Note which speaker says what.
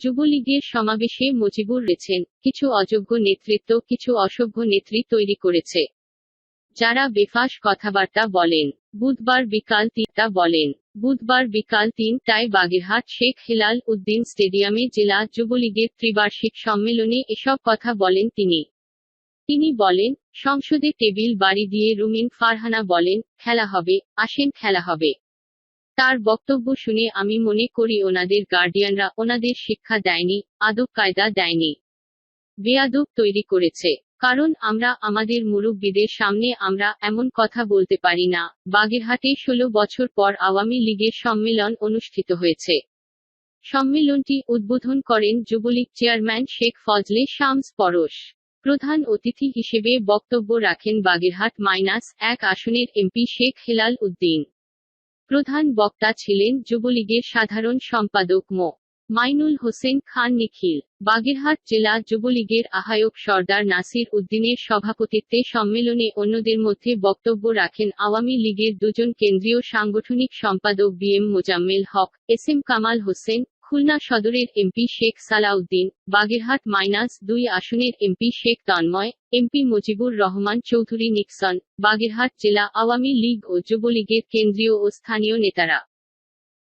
Speaker 1: যুবলীগের সমাবেশে মজিবুর রেছেন কিছু অযোগ্য নেতৃত্ব, কিছু অসভ্য নেত্রী তৈরি করেছে। যারা বেফাস কথাবার্তা বলেন। বুধবার বিকাল তিনটা বলেন। বুধবার বিকাল তিনটায় বাগেরহাট শেখ হেলাল উদ্দিন স্টেডিয়ামে জেলা যুবলীগের ত্রিবার্ষিক সম্মেলনে এসব কথা বলেন তিনি। তিনি বলেন, সংসদে টেবিল বাড়ি দিয়ে রুমিন ফারহানা বলেন, খেলা হবে, আসেন, খেলা হবে। তার বক্তব্য শুনে আমি মনে করি ওনাদের গার্ডিয়ানরা ওনাদের শিক্ষা দেয়নি, আদব কায়দা দেয়নি। বেয়াদব তৈরি করেছে। কারণ আমরা আমাদের মুরব্বীদের সামনে আমরা এমন কথা বলতে পারি না। বাগেরহাটে ষোলো বছর পর আওয়ামী লীগের সম্মেলন অনুষ্ঠিত হয়েছে। সম্মেলনটি উদ্বোধন করেন যুবলীগ চেয়ারম্যান শেখ ফজলে শামস পরশ। প্রধান অতিথি হিসেবে বক্তব্য রাখেন বাগেরহাট মাইনাস এক আসনের এমপি শেখ হেলাল উদ্দিন। প্রধান বক্তা ছিলেন যুবলীগের সাধারণ সম্পাদক মো. মাইনুল হোসেন খান নিখিল। বাগেরহাট জেলা যুবলীগের আহ্বায়ক সর্দার নাসির উদ্দিনের সভাপতিত্বে সম্মেলনে অন্যদের মধ্যে বক্তব্য রাখেন আওয়ামী লীগের দুজন কেন্দ্রীয় সাংগঠনিক সম্পাদক B M Mozammel Haque, S M Kamal Hossain Khulna সদরের এমপি শেখ সালাউদ্দিন, বাগেরহাট মাইনাস দুই আসনের MP Sheikh Tanmoy, MP Mujibur Rahman Chowdhury Nixon, Bagerhat জেলা আওয়ামী লীগ ও যুবলীগের কেন্দ্রীয় ও স্থানীয় নেতারা।